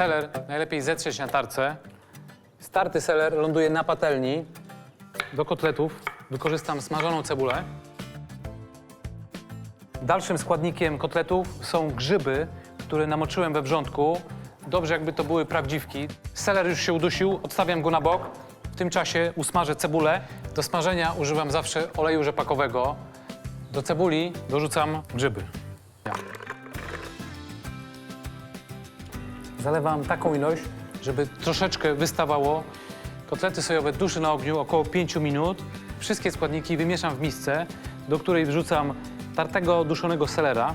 Seler najlepiej zetrzeć na tarce. Starty seler ląduje na patelni. Do kotletów wykorzystam smażoną cebulę. Dalszym składnikiem kotletów są grzyby, które namoczyłem we wrzątku. Dobrze, jakby to były prawdziwki. Seler już się udusił, odstawiam go na bok. W tym czasie usmażę cebulę. Do smażenia używam zawsze oleju rzepakowego. Do cebuli dorzucam grzyby. Zalewam taką ilość, żeby troszeczkę wystawało. Kotlety sojowe duszę na ogniu około 5 minut. Wszystkie składniki wymieszam w misce, do której wrzucam tartego duszonego selera.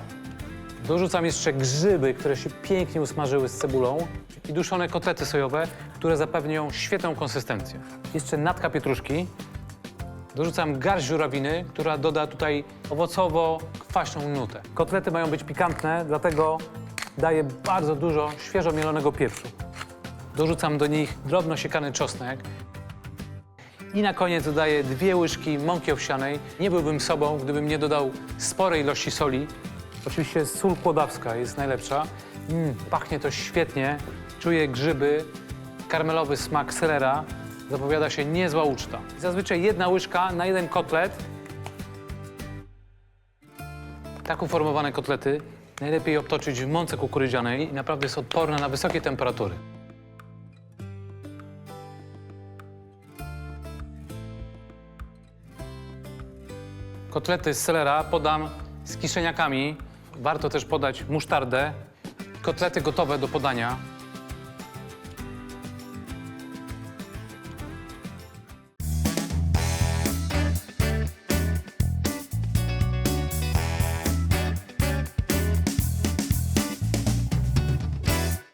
Dorzucam jeszcze grzyby, które się pięknie usmażyły z cebulą i duszone kotlety sojowe, które zapewnią świetną konsystencję. Jeszcze natka pietruszki. Dorzucam garść żurawiny, która doda tutaj owocowo-kwaśną nutę. Kotlety mają być pikantne, dlatego daję bardzo dużo świeżo mielonego pieprzu. Dorzucam do nich drobno siekany czosnek. I na koniec dodaję dwie łyżki mąki owsianej. Nie byłbym sobą, gdybym nie dodał sporej ilości soli. Oczywiście sól kłodawska jest najlepsza. Mm, pachnie to świetnie. Czuję grzyby, karmelowy smak selera. Zapowiada się niezła uczta. Zazwyczaj jedna łyżka na jeden kotlet. Tak uformowane kotlety najlepiej obtoczyć w mące kukurydzianej i naprawdę jest odporna na wysokie temperatury. Kotlety z selera podam z kiszeniakami. Warto też podać musztardę. Kotlety gotowe do podania.